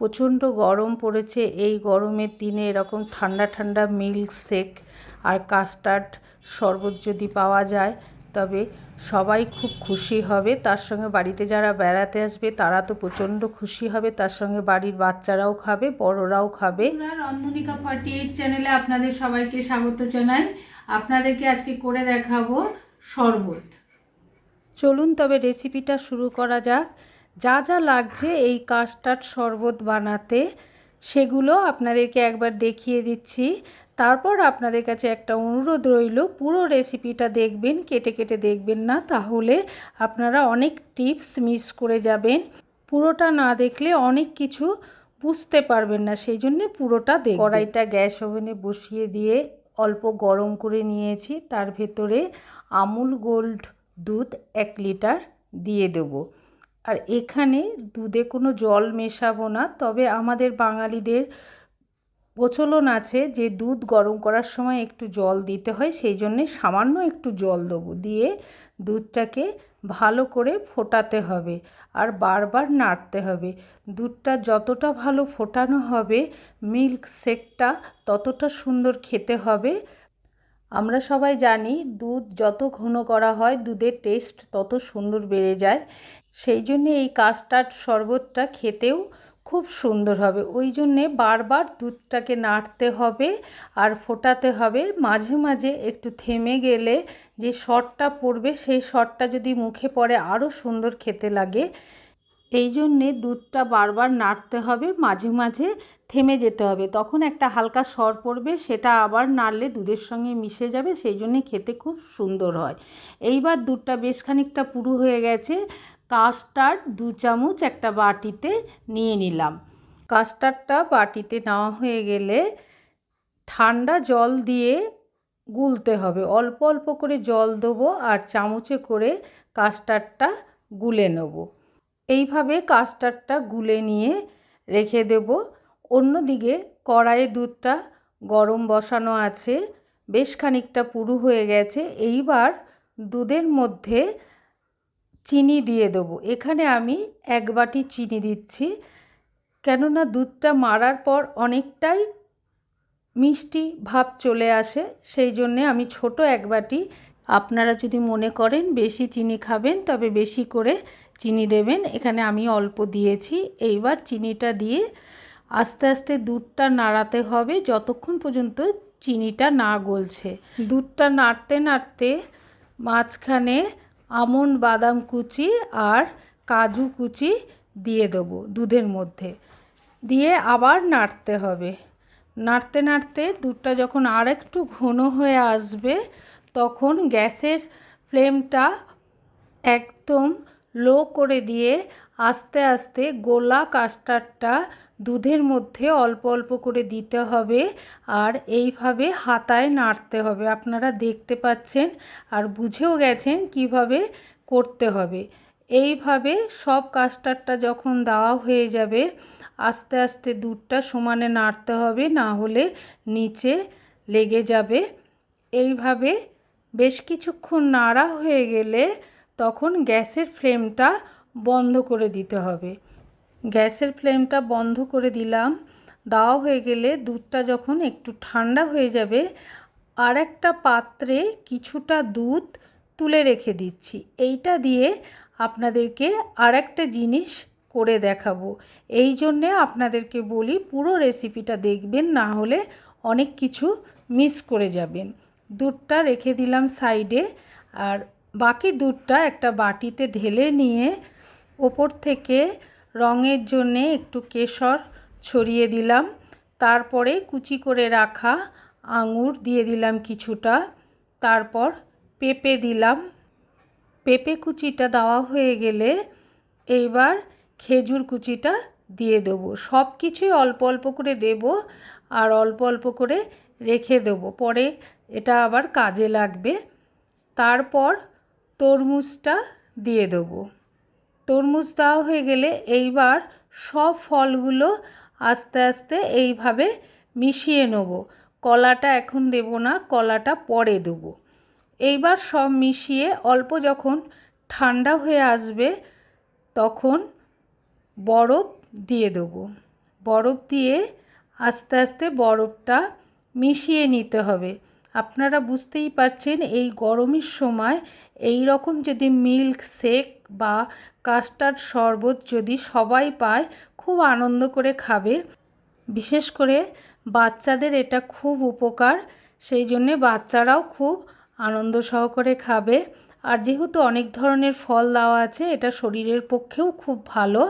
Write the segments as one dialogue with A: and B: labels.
A: প্রচণ্ড গরম পড়েছে। এই গরমের দিনে এরকম ঠান্ডা ঠান্ডা মিল্ক শেক আর কাস্টার্ড শরবত যদি পাওয়া যায় তবে সবাই খুব খুশি হবে। তার সঙ্গে বাড়িতে যারা বেড়াতে আসবে তারা তো প্রচণ্ড খুশি হবে। তার সঙ্গে বাড়ির বাচ্চারাও খাবে বড়রাও খাবে।
B: রন্ধনিকা ফর্টি এইট চ্যানেলে আপনাদের সবাইকে স্বাগত জানাই। আপনাদেরকে আজকে করে দেখাবো শরবত।
A: চলুন তবে রেসিপিটা শুরু করা যাক। যা যা লাগছে এই কাস্টার্ড শরবত বানাতে, সেগুলো আপনাদেরকে একবার দেখিয়ে দিচ্ছি। তারপর আপনাদের কাছে একটা অনুরোধ রইল, পুরো রেসিপিটা দেখবেন, কেটে কেটে দেখবেন না, তাহলে আপনারা অনেক টিপস মিস করে যাবেন। পুরোটা না দেখলে অনেক কিছু বুঝতে পারবেন না, সেই জন্য পুরোটা দেখ কড়াইটা গ্যাস ওভেনে বসিয়ে দিয়ে অল্প গরম করে নিয়েছি, তার ভেতরে আমুল গোল্ড দুধ এক লিটার দিয়ে দেবো। আর এখানে দুধে কোনো জল মেশাবো না, তবে আমাদের বাঙালিদের প্রচলন আছে যে দুধ গরম করার সময় একটু জল দিতে হয়, সেই জন্যে সামান্য একটু জল দেবো। দিয়ে দুধটাকে ভালো করে ফোটাতে হবে আর বারবার নাড়তে হবে। দুধটা যতটা ভালো ফোটানো হবে, মিল্ক শেকটা ততটা সুন্দর খেতে হবে। আমরা সবাই জানি দুধ যত ঘন করা হয়, দুধের টেস্ট তত সুন্দর বেড়ে যায়। সেই জন্যে এই কাস্টার্ড শরবতটা খেতেও খুব সুন্দর হবে। ওই জন্যে বারবার দুধটাকে নাড়তে হবে আর ফোটাতে হবে। মাঝে মাঝে একটু থেমে গেলে যে শটটা পড়বে, সেই শটটা যদি মুখে পড়ে আরও সুন্দর খেতে লাগে এই জন্যে দুধটা বারবার নাড়তে হবে, মাঝে মাঝে থেমে যেতে হবে। তখন একটা হালকা সর পড়বে, সেটা আবার নাড়লে দুধের সঙ্গে মিশে যাবে, সেই জন্যে খেতে খুব সুন্দর হয়। এইবার দুধটা বেশ খানিকটা পুরু হয়ে গেছে, কাস্টার্ড দু চামচ একটা বাটিতে নিয়ে নিলাম। কাস্টার্ডটা বাটিতে নেওয়া হয়ে গেলে ঠান্ডা জল দিয়ে গুলতে হবে। অল্প অল্প করে জল দেবো আর চামচে করে কাস্টার্ডটা গুলে নেব। এইভাবে কাস্টার্ডটা গুলে নিয়ে রেখে দেব। অন্যদিকে কড়াইয়ে দুধটা গরম বসানো আছে, বেশ খানিকটা পুরু হয়ে গেছে। এইবার দুধের মধ্যে চিনি দিয়ে দেবো। এখানে আমি এক বাটি চিনি দিচ্ছি, কেননা দুধটা মারার পর অনেকটাই মিষ্টি ভাব চলে আসে। সেই জন্যে আমি ছোট এক বাটি আপনারা যদি মনে করেন বেশি চিনি খাবেন, তবে বেশি করে চিনি দেবেন। এখানে আমি অল্প দিয়েছি। এইবার চিনিটা দিয়ে আস্তে আস্তে দুধটা নাড়াতে হবে যতক্ষণ পর্যন্ত চিনিটা না গলছে। দুধটা নাড়তে নাড়তে মাঝখানে আমন্ড বাদাম কুচি আর কাজু কুচি দিয়ে দেবো দুধের মধ্যে। দিয়ে আবার নাড়তে হবে। নাড়তে নাড়তে দুধটা যখন আর একটু ঘন হয়ে আসবে তখন গ্যাসের ফ্লেমটা একদম লো করে দিয়ে আস্তে আস্তে গোলা কাস্টার্ডটা দুধের মধ্যে অল্প অল্প করে দিতে হবে আর এইভাবে হাতায় নাড়তে হবে। আপনারা দেখতে পাচ্ছেন আর বুঝেও গেছেন কীভাবে করতে হবে। এইভাবে সব কাস্টার্ডটা যখন দেওয়া হয়ে যাবে, আস্তে আস্তে দুধটা সমানে নাড়তে হবে, না হলে নিচে লেগে যাবে। এইভাবে বেশ কিছুক্ষণ নাড়া হয়ে গেলে তখন গ্যাসের ফ্লেমটা বন্ধ করে দিতে হবে। গ্যাসের ফ্লেমটা বন্ধ করে দিলাম। দেওয়া হয়ে গেলে দুধটা যখন একটু ঠান্ডা হয়ে যাবে আর একটা পাত্রে কিছুটা দুধ তুলে রেখে দিচ্ছি। এইটা দিয়ে আপনাদেরকে আর একটা জিনিস করে দেখাবো। এই জন্যে আপনাদেরকে বলি, পুরো রেসিপিটা দেখবেন, না হলে অনেক কিছু মিস করে যাবেন। দুধটা রেখে দিলাম সাইডে আর বাকি দুধটা একটা বাটিতে ঢেলে নিয়ে ওপর থেকে রঙের জন্যে একটু কেশর ছড়িয়ে দিলাম। তারপরে কুচি করে রাখা আঙুর দিয়ে দিলাম কিছুটা। তারপর পেঁপে দিলাম। পেঁপে কুচিটা দেওয়া হয়ে গেলে এইবার খেজুর কুচিটা দিয়ে দেবো। সব কিছুই অল্প অল্প করে দেব আর অল্প অল্প করে রেখে দেবো। পরে এটা আবার কাজে লাগবে। তারপর তরমুজটা দিয়ে দেবো। তরমুজ দেওয়া হয়ে গেলে এইবার সব ফলগুলো আস্তে আস্তে এইভাবে মিশিয়ে নেব। কলাটা এখন দেব না, কলাটা পরে দেবো। এইবার সব মিশিয়ে অল্প যখন ঠান্ডা হয়ে আসবে তখন বরফ দিয়ে দেবো। বরফ দিয়ে আস্তে আস্তে বরফটা মিশিয়ে নিতে হবে। আপনারা বুঝতেই পারছেন, এই গরমের সময় এই রকম যদি মিল্ক শেক বা কাস্টার্ড শরবত যদি সবাই পায়, খুব আনন্দ করে খাবে। বিশেষ করে বাচ্চাদের এটা খুব উপকার, সেই জন্যে বাচ্চারাও খুব আনন্দ সহকারে খাবে। আর যেহেতু অনেক ধরনের ফল দেওয়া আছে, এটা শরীরের পক্ষেও খুব ভালো,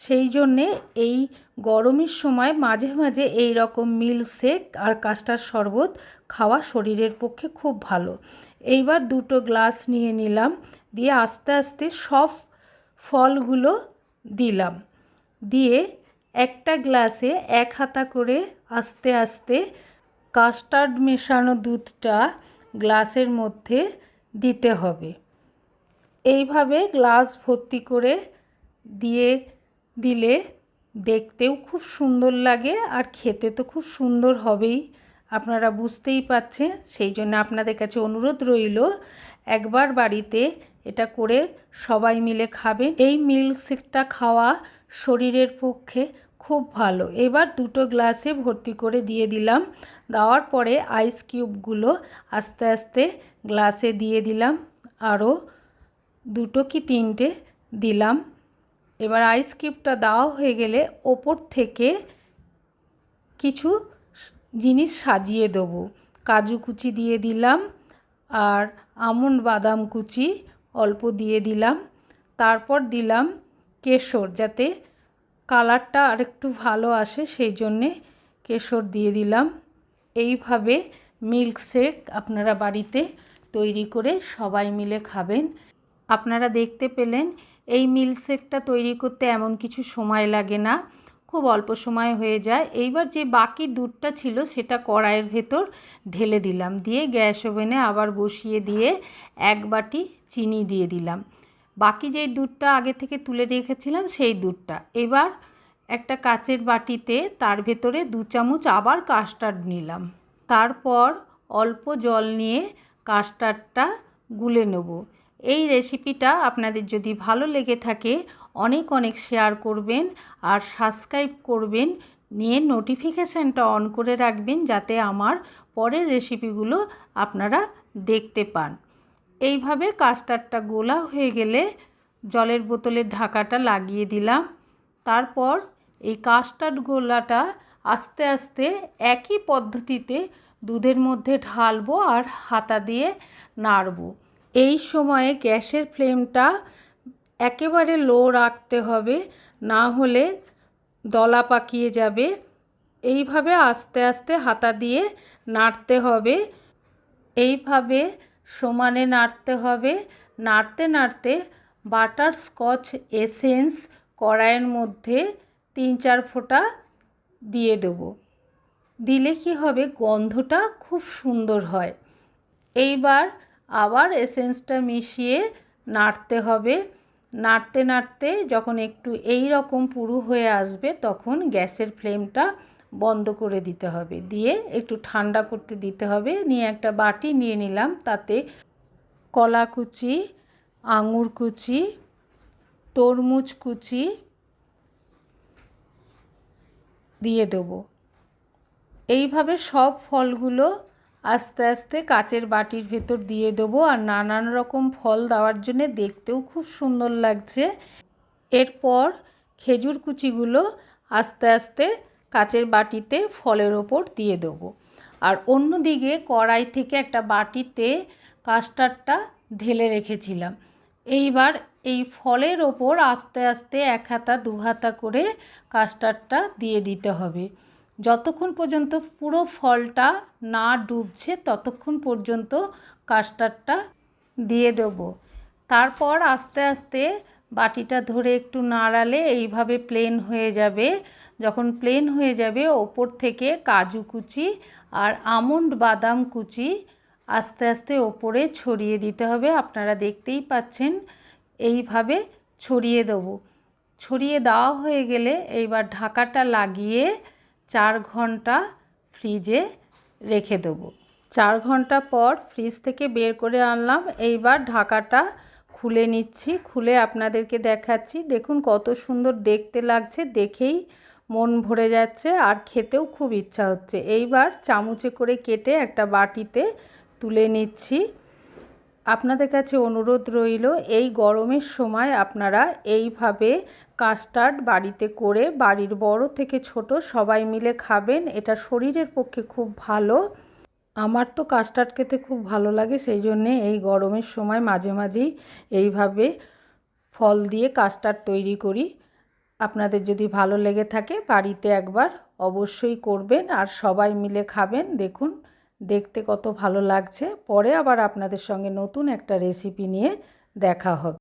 A: সেই জন্যে এই গরমের সময় মাঝে মাঝে এই রকম মিল্ক শেক আর কাস্টার্ড শরবত খাওয়া শরীরের পক্ষে খুব ভালো। এইবার দুটো গ্লাস নিয়ে নিলাম, দিয়ে আস্তে আস্তে সব ফলগুলো দিলাম। দিয়ে একটা গ্লাসে এক হাতা করে আস্তে আস্তে কাস্টার্ড মেশানো দুধটা গ্লাসের মধ্যে দিতে হবে। এইভাবে গ্লাস ভর্তি করে দিয়ে দিলে দেখতেও খুব সুন্দর লাগে আর খেতে তো খুব সুন্দর হবেই। আপনারা বুঝতেই পাচ্ছেন, সেই জন্য আপনাদের কাছে অনুরোধ রইল, একবার বাড়িতে এটা করে সবাই মিলে খাবেন। এই মিল্কশেকটা খাওয়া শরীরের পক্ষে খুব ভালো। এবার দুটো গ্লাসে ভর্তি করে দিয়ে দিলাম। দেওয়ার পরে আইস কিউবগুলো আস্তে আস্তে গ্লাসে দিয়ে দিলাম। আরও দুটো কি তিনটে দিলাম। এবার আইস কিউবটা দেওয়া হয়ে গেলে ওপর থেকে কিছু জিনিস সাজিয়ে দেবো। কাজু কুচি দিয়ে দিলাম আর আমন্ড বাদাম কুচি অল্প দিয়ে দিলাম। তারপর দিলাম কেশর যাতে কালারটা আরেকটু ভালো আসে, সেই জন্যে কেশর দিয়ে দিলাম। এইভাবে মিল্কশেক আপনারা বাড়িতে তৈরি করে সবাই মিলে খাবেন। আপনারা দেখতে পেলেন এই মিল্কশেকটা তৈরি করতে এমন কিছু সময় লাগে না। খুব অল্প সময় হয়ে যায়। এইবার যে বাকি দুধটা ছিল সেটা কড়াইয়ের ভেতর ঢেলে দিলাম। দিয়ে গ্যাস ওভেনে আবার বসিয়ে দিয়ে এক বাটি চিনি দিয়ে দিলাম। বাকি যেই দুধটা আগে থেকে তুলে রেখেছিলাম সেই দুধটা। এবার একটা কাচের বাটিতে তার ভেতরে দু চামচ আবার কাস্টার্ড নিলাম। তারপর অল্প জল নিয়ে কাস্টার্ডটা গুলে নেব। এই রেসিপিটা আপনাদের যদি ভালো লেগে থাকে, অনেক অনেক শেয়ার করবেন আর সাবস্ক্রাইব করবেন, নিয়ে নোটিফিকেশানটা অন করে রাখবেন যাতে আমার পরের রেসিপিগুলো আপনারা দেখতে পান। এইভাবে কাস্টার্ডটা গোলা হয়ে গেলে জলের বোতলের ঢাকাটা লাগিয়ে দিলাম। তারপর এই কাস্টার্ড গোলাটা আস্তে আস্তে একই পদ্ধতিতে দুধের মধ্যে ঢালবো আর হাতা দিয়ে নাড়বো। এই সময়ে গ্যাসের ফ্লেমটা একেবারে লো রাখতে হবে, না হলে দলা পাকিয়ে যাবে। এইভাবে আস্তে আস্তে হাতা দিয়ে নাড়তে হবে। এইভাবে সমানে নাড়তে হবে। নাড়তে নাড়তে বাটার স্কচ এসেন্স কড়াইয়ের মধ্যে তিন চার ফোঁটা দিয়ে দেবো। দিলে কি হবে? গন্ধটা খুব সুন্দর হয়। এইবার আবার এসেন্সটা মিশিয়ে নাড়তে হবে। নাড়তে নাড়তে যখন একটু এই রকম পুরু হয়ে আসবে তখন গ্যাসের ফ্লেমটা বন্ধ করে দিতে হবে। দিয়ে একটু ঠান্ডা করতে দিতে হবে। নিয়ে একটা বাটি নিয়ে নিলাম। তাতে কলা কুচি, আঙুর কুচি, তরমুজ কুচি দিয়ে দেবো। এইভাবে সব ফলগুলো আস্তে আস্তে কাচের বাটির ভেতর দিয়ে দেবো আর নানান রকম ফল দেওয়ার জন্যে দেখতেও খুব সুন্দর লাগছে। এরপর খেজুর কুচিগুলো আস্তে আস্তে কাচের বাটিতে ফলের ওপর দিয়ে দেবো। আর অন্যদিকে কড়াই থেকে একটা বাটিতে কাস্টার্ডটা ঢেলে রেখেছিলাম। এইবার এই ফলের ওপর আস্তে আস্তে এক হাতা, দু হাতা করে কাস্টার্ডটা দিয়ে দিতে হবে। যতক্ষণ পর্যন্ত পুরো ফলটা না ডুবছে, ততক্ষণ পর্যন্ত কাস্টার্ডটা দিয়ে দেবো। তারপর আস্তে আস্তে বাটিটা ধরে একটু নাড়ালে এইভাবে প্লেন হয়ে যাবে। যখন প্লেন হয়ে যাবে, ওপর থেকে কাজু কুচি আর আমন্ড বাদাম কুচি আস্তে আস্তে ওপরে ছড়িয়ে দিতে হবে। আপনারা দেখতেই পাচ্ছেন, এইভাবে ছড়িয়ে দেবো। ছড়িয়ে দেওয়া হয়ে গেলে এইবার ঢাকাটা লাগিয়ে চার ঘণ্টা ফ্রিজে রেখে দেবো। চার ঘণ্টা পর ফ্রিজ থেকে বের করে আনলাম। এইবার ঢাকাটা খুলে নিচ্ছি। খুলে আপনাদেরকে দেখাচ্ছি। দেখুন কত সুন্দর দেখতে লাগছে। দেখেই মন ভরে যাচ্ছে আর খেতেও খুব ইচ্ছা হচ্ছে। এইবার চামচে করে কেটে একটা বাটিতে তুলে নিচ্ছি। আপনাদের কাছে অনুরোধ রইল, এই গরমের সময় আপনারা এইভাবে কাস্টার্ড বাড়িতে করে বাড়ির বড় থেকে ছোট সবাই মিলে খাবেন, এটা শরীরের পক্ষে খুব ভালো। আমার তো কাস্টার্ড খেতে খুব ভালো লাগে, সেই জন্যে এই গরমের সময় মাঝে মাঝেই এইভাবে ফল দিয়ে কাস্টার্ড তৈরি করি। আপনাদের যদি ভালো লেগে থাকে বাড়িতে একবার অবশ্যই করবেন আর সবাই মিলে খাবেন, দেখুন, দেখতে কত ভালো লাগছে। পরে আবার আপনাদের সঙ্গে নতুন একটা রেসিপি নিয়ে দেখা হবে।